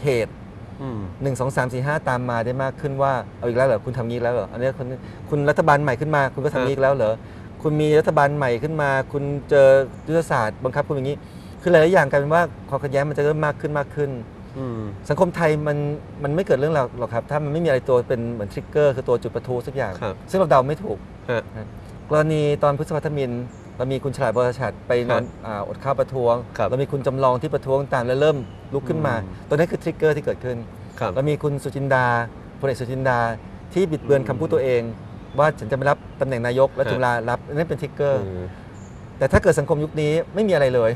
เหตุ อืม 1 2 3 4 5 ตามมาได้มากขึ้นว่าเอาอีกแล้วเหรอคุณทำงี้อีกแล้วเหรออันนี้คุณคุณรัฐบาลใหม่ขึ้นมา คุณก็ทำงี้อีกแล้วเหรอคุณมีรัฐบาลใหม่ขึ้นมา คุณเจอยุทธศาสตร์บังคับคุณอย่างนี้ คือหลายๆอย่างกลายเป็นว่าความขัดแย้งมันจะเริ่มมากขึ้นมากขึ้น อืม สังคมไทยมันมันไม่เกิดเรื่องราวหรอกครับ ถ้ามันไม่มีอะไรตัวเป็นเหมือนทริกเกอร์คือตัวจุดประทุสักอย่าง ครับ ซึ่งเราเดาไม่ถูก ฮะ กรณีตอนพฤษภาธมินเรามีคุณฉลาดบรชัดไปนอนอาอดข้าวประท้วง ครับเรามีคุณจำลองที่ประท้วงตามแล้วเริ่มลุกขึ้นมา อืม ตัวนั้นคือทริกเกอร์ที่เกิดขึ้น ครับ เรามีคุณสุจินดาพลเอกสุจินดาที่บิดเบือนคำพูดตัวเอง ว่าฉันจะไม่รับตำแหน่งนายกและฮะ จุฬารับนั่นเป็นทริกเกอร์ อืม แต่ถ้าเกิดสังคมยุคนี้ไม่มีอะไรเลย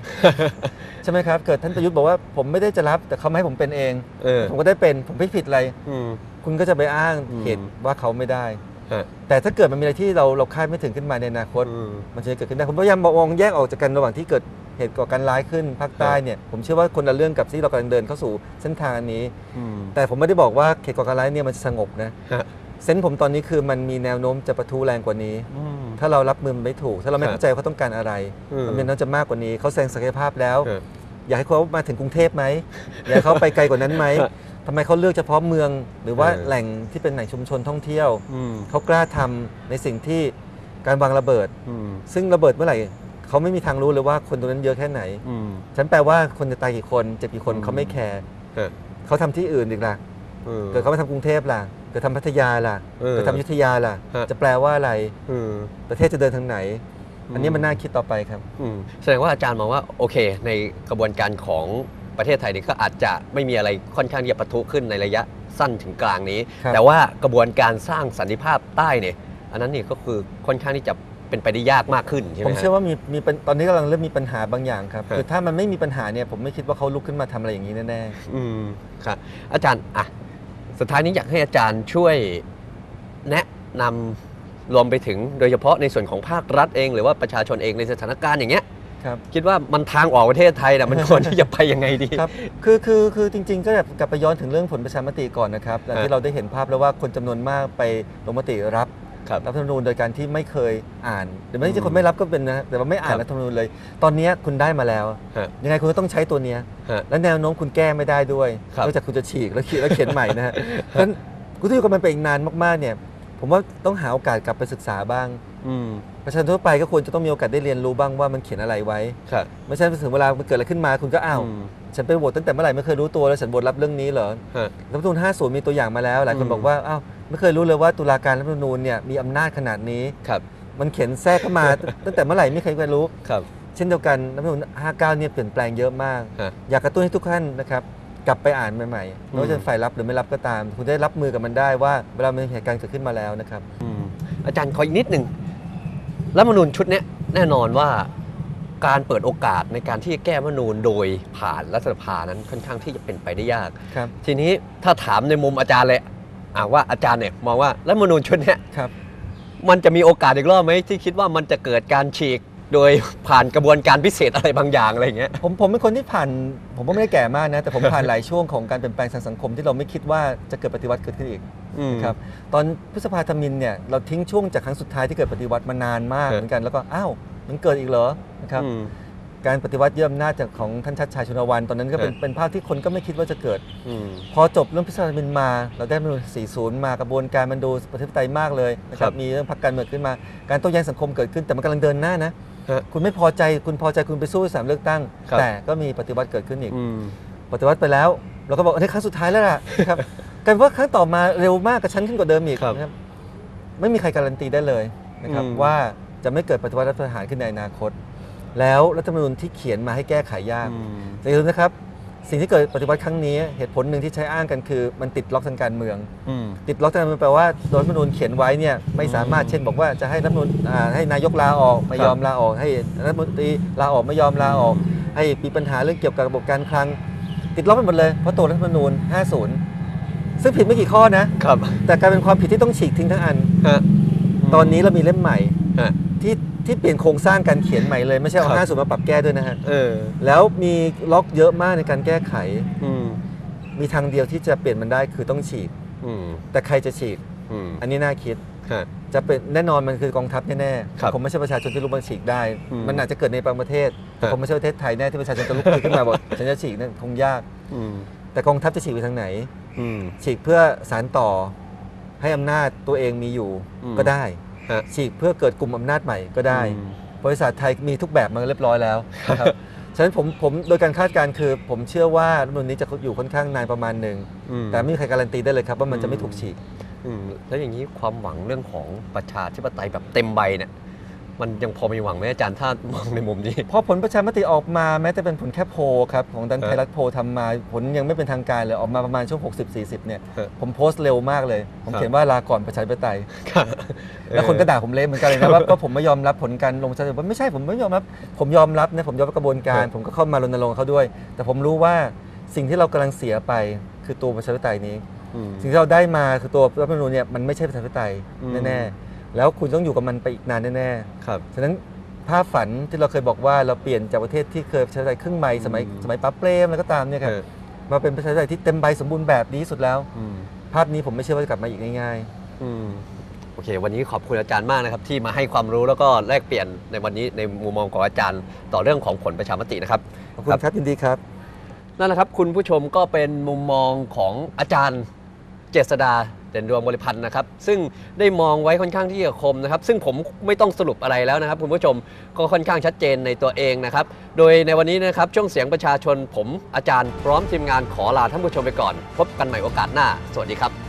ใช่ไหมครับ เกิดท่านประยุทธ์บอกว่าผมไม่ได้จะรับ แต่เขาไม่ให้ผมเป็นเอง เออ ผมก็ได้เป็นผมไม่ผิดอะไร อืม คุณก็จะไปอ้างอืม เหตุว่าเขาไม่ได้ ฮะแต่ถ้าเกิดมันมีอะไรที่เราเราคาดไม่ถึงขึ้นมาในอนาคต อืม มันจะเกิดขึ้นได้ผมพยายามมองแยกออกจากกันระหว่างที่เกิดเหตุก่อการร้ายขึ้นภาคใต้เนี่ยผมเชื่อว่าคนละเรื่องกับที่เรากำลังเดินเข้าสู่เส้นทางอันนี้ อืมแต่ผมไม่ได้บอกว่าเหตุก่อการร้ายเนี่ยมันจะสงบนะ ฮะ เซนส์ผมตอนนี้คือมันมีแนวโน้มจะประทุแรงกว่านี้ อืม ถ้าเรารับมือมันไม่ถูก ถ้าเราไม่ฮะเข้าใจว่าเขาต้องการอะไร อืม มันเป็นน้องจะมากกว่านี้เขาแสดงศักยภาพแล้วฮะอยากให้เขามาถึงกรุงเทพไหม อยากให้เขาไปไกลกว่านั้นไหมฮะทำไมเขาเลือกเฉพาะเมืองหรือว่าเออ แหล่งที่เป็นแหล่งชุมชนท่องเที่ยว อืมเขากล้าทำในสิ่งที่การวางระเบิด อืมซึ่งระเบิดเมื่อไหร่เขาไม่มีทางรู้เลยว่าคนตรงนั้นเยอะแค่ไหน อืม ฉันแปลว่าคนจะตายกี่คนเจ็บกี่คนอืม เขาไม่แคร์ฮะ เขาทำที่อื่นอีกล่ะอืม เกิดเขามาทำกรุงเทพล่ะ เกิดทำพัทยาล่ะเออเกิดทำอยุธยาล่ะฮะจะแปลว่าอะไรอืมประเทศจะเดินทางไหน อันนี้มันน่าคิดต่อไปครับอืมแสดงว่าอาจารย์มองว่าโอเค ในกระบวนการของประเทศไทยนี่ก็อาจจะไม่มีอะไรค่อนข้างที่จะปะทุขึ้นในระยะสั้นถึงกลางนี้ครับแต่ว่ากระบวนการสร้างสันติภาพใต้เนี่ย อันนั้นนี่ก็คือค่อนข้างที่จะเป็นไปได้ยากมากขึ้นใช่ไหมผมเชื่อว่ามีมีปัญตอนนี้กำลังเริ่มมีปัญหาบางอย่างครับฮะคือถ้ามันไม่มีปัญหาเนี่ยผมไม่คิดว่าเขาลุกขึ้นมาทำอะไรอย่างนี้แน่อืมครับอาจารย์อะ สุดท้ายนี้อยากให้อาจารย์ช่วยแนะนำรวมไปถึงโดยเฉพาะในส่วนของภาครัฐเอง หรือว่าประชาชนเองในสถานการณ์อย่างเงี้ยๆครับคิดว่ามันทางออกประเทศไทยนะมันควรที่จะไปยังไงดีครับคือคือคือจริง ๆ ก็แบบกลับไปย้อนถึงเรื่องผลประชามติก่อนนะครับแต่ฮะที่เราได้เห็นภาพแล้วว่าคนจำนวนมากไปลงมติรับ ครับรัฐธรรมนูญโดยการที่ไม่เคยอ่านหรือไม่อืใช่มคนไม่รับก็เป็นนะแต่ว่าไม่อ่านครับรัฐธรรมนูญเลย ตอนเนี้ยคุณได้มาแล้วฮะยังไงคุณก็ต้องใช้ตัวเนี้ยฮะและแนวโน้มคุณแก้ไม่ได้ด้วยครับนอกจากคุณจะฉีกแล้วเขียนแล้วเขียนใหม่นะฮะเพราะฉะนั้นคุณต้องอยู่กับมันไปอีกนานมากๆเนี่ย ผมว่าต้องหาโอกาสกลับไปศึกษาบ้างอืมประชาชนทั่วไปก็ควรจะต้องมีโอกาสได้เรียนรู้บ้างว่ามันเขียนอะไรไว้ครับไม่ใช่ถึงเวลามันเกิดอะไรขึ้นมาคุณก็อ้าวอืมฉันไปโหวตตั้งแต่เมื่อไหร่ไม่เคยรู้ตัวแล้วฉันโหวตรับเรื่องนี้เหรอฮะรัฐธรรมนูญ50 มีตัวอย่างมาแล้วหลายคนอืมบอกว่าอ้าว ไม่เคยรู้เลยว่าตุลาการรัฐธรรมนูญเนี่ยมีอำนาจขนาดนี้ ครับมันเขียนแทรกเข้ามา ตั้งแต่เมื่อไหร่ไม่เคยรู้ ครับ เช่นเดียวกันรัฐธรรมนูญ59 เนี่ยเปลี่ยนแปลงเยอะมาก ฮะ อยากกระตุ้นให้ทุกท่านนะครับ กลับไปอ่านใหม่ๆไม่ว่าจะฝ่ายรับหรือไม่รับก็ตาม คุณได้รับมือกับมันได้ว่าเวลามีเหตุการณ์เกิดขึ้นมาแล้วนะครับ อืมอาจารย์ขออีกนิดหนึ่งรัฐธรรมนูญชุดเนี้ยแน่นอนว่าการเปิดโอกาสในการที่จะแก้รัฐธรรมนูญโดยผ่านรัฐสภานั้นค่อนข้างที่จะเป็นไปได้ยาก ครับ ทีนี้ถ้าถามในมุมอาจารย์เลย อะว่าอาจารย์เนี่ยมองว่ารัฐธรรมนูญชุดเนี้ยครับมันจะมีโอกาสอีกรอบไหมที่คิดว่ามันจะเกิดการฉีกโดยผ่านกระบวนการพิเศษอะไรบางอย่างอะไรอย่างเงี้ยผมผมเป็นคนที่ผ่าน ผมก็ไม่ได้แก่มากนะ แต่ผมผ่านหลายช่วงของการเปลี่ยนแปลงทางสังคมที่เราไม่คิดว่าจะเกิดปฏิวัติเกิดขึ้นอีกอืมครับตอนพฤษภาธมินเนี่ยเราทิ้งช่วงจากครั้งสุดท้ายที่เกิดปฏิวัติมานานมากครับเหมือนกันแล้วก็อ้าวมันเกิดอีกเหรอนะครับอืม การปฏิวัติยึดอำนาจจากของท่านชัดชายชุนวันตอนนั้นก็เป็นครับเป็นภาพที่คนก็ไม่คิดว่าจะเกิดอืมพอจบเรื่องพิษณุบินมา เราได้รัฐธรรมนูญ40 มากระบวนการมันดูประชาธิปไตยมากเลยนะคครัรับบมีเรื่องพรรคการเมืองขึ้นมา การโต้แย้งสังคมเกิดขึ้นแต่มันกำลังเดินหน้านะฮะคุณไม่พอใจคุณพอใจคุณไปสู้สามเลือกตั้งครับแต่ก็มีปฏิวัติเกิดขึ้นอีกอืมปฏิวัติไปแล้ว เราก็บอกอันนี้ครั้งสุดท้ายแล้วล่ะนะครับกลายเป็นว่าครั้งต่อมาเร็วมากกระชั้นขึ้นกว่าเดิมอีกครับนะครับไม่มีใครการันตีได้เลยนะครับอืมว่าจะไม่เกิดปฏิวัติรัฐประหารขึ้นในอนาคต แล้วรัฐธรรมนูญที่เขียนมาให้แก้ไขยากอืมแต่อย่าลืมนะครับสิ่งที่เกิดปฏิวัติครั้งนี้เหตุผลหนึ่งที่ใช้อ้างกันคือ มันติดล็อกทางการเมืองอืมติดล็อกทางการเมืองแปลว่าโดยรัฐธรรมนูญเขียนไว้เนี่ยไม่สามารถเช่นบอกว่าจะให้รัฐธรรมนูญอ่าให้นายกลาออกไม่ยอมลาออก ให้รัฐมนตรีลาออกไม่ยอมลาออก ให้มีปัญหาเรื่องเกี่ยวกับระบบการคลัง ติดล็อกไปหมดเลยเพราะตัวรัฐธรรมนูญ 50 ซึ่งผิดไม่กี่ข้อนะครับแต่กลายเป็นความผิดที่ต้องฉีกทิ้งทั้งอันฮะตอนนี้เรามีเล่มใหม่ฮะที่ ที่เปลี่ยนโครงสร้างการเขียนใหม่เลย ไม่ใช่เอาครับ50มาปรับแก้ด้วยนะฮะเออ แล้วมีล็อกเยอะมากในการแก้ไข อืมมีทางเดียวที่จะเปลี่ยนมันได้คือต้องฉีกอืมแต่ใครจะฉีกอืมอันนี้น่าคิด ฮะ จะเป็นแน่นอนมันคือกองทัพแน่ครับๆผมไม่ใช่ประชาชนที่ลุกมาฉีกได้ อืมมันอาจจะเกิดในบางประเทศแต่ฮะผมไม่ใช่ประเทศไทยแน่ที่ประชาชนจะลุกขึ้นมาบอก ฉันจะฉีกนั่นคงยากอืมแต่กองทัพจะฉีกไปทางไหน อืม ฉีกเพื่อสารต่อให้อำนาจตัวเองมีอยู่อืม ก็ได้ ฮะ ฉีกเพื่อเกิดกลุ่มอำนาจใหม่ก็ได้ อืม บริษัทไทยมีทุกแบบมาเรียบร้อยแล้วนะครับฉะนั้นผมผมโดยการคาดการณ์คือ ผมเชื่อว่ารัฐธรรมนูญนี้จะอยู่ค่อนข้างนานประมาณหนึ่งอืม แต่ไม่มีใครการันตีได้เลยครับว่ามันจะไม่ถูกฉีก อืมแล้วอย่างนี้ความหวังเรื่องของประชาธิปไตยแบบเต็มใบเนี่ย มันยังพอมีหวังไหมอาจารย์ถ้ามองในมุมนี้ พอผลประชามติออกมาแม้แต่เป็นผลแค่โพลครับของดันเออไทยรัฐโพลทำมาผลยังไม่เป็นทางการเลยออกมาประมาณช่วง 60-40 เนี่ยเออผมโพสต์เร็วมากเลย ผมครับเขียนว่าลาก่อนประชาธิปไตยครับแล้วคนก็ด่าผมเละเหมือนกันเลยนะว่าก็ผมไม่ยอมรับผลการลงประชาธิปไตยไม่ใช่ผมไม่ยอมรับ ผมยอมรับนะผมยอมรับกระบวนการ ผมก็เข้ามารณรงค์เขาด้วย แต่ผมรู้ว่าสิ่งที่เรากำลังเสียไปคือตัวประชาธิปไตยนี้อืมสิ่งที่เราได้มาคือตัวรัฐธรรมนูญเนี่ยมันไม่ใช่ประชาธิปไตยอืมแน่ๆ แล้วคุณต้องอยู่กับมันไปอีกนานแน่ๆครับฉะนั้นภาพฝันที่เราเคยบอกว่าเราเปลี่ยนจากประเทศที่เคยประชาธิปไตยครึ่งใบสมัยอืมสมัยปั๊บเปรมแล้วก็ตามเนี่ยครับเออมาเป็นประชาธิปไตยที่เต็มใบสมบูรณ์แบบดีที่สุดแล้ว อืมภาพนี้ผมไม่เชื่อว่าจะกลับมาอีกง่ายอืมโอเค วันนี้ขอบคุณอาจารย์มากนะครับ ที่มาให้ความรู้แล้วก็แลกเปลี่ยนในวันนี้ในมุมมองของอาจารย์ ต่อเรื่องของผลประชามตินะครับ ๆขอบคุณครับยินดีครับ นั่นแหละครับ คุณผู้ชมก็เป็นมุมมองของอาจารย์เจษดา เด่นดวงบริพันธ์นะครับ ซึ่งได้มองไว้ค่อนข้างที่จะคมนะครับ ซึ่งผมไม่ต้องสรุปอะไรแล้วนะครับ คุณผู้ชมก็ค่อนข้างชัดเจนในตัวเองนะครับ โดยในวันนี้นะครับช่วงเสียงประชาชนผมอาจารย์พร้อมทีมงานขอลาท่านผู้ชมไปก่อน พบกันใหม่โอกาสหน้า สวัสดีครับ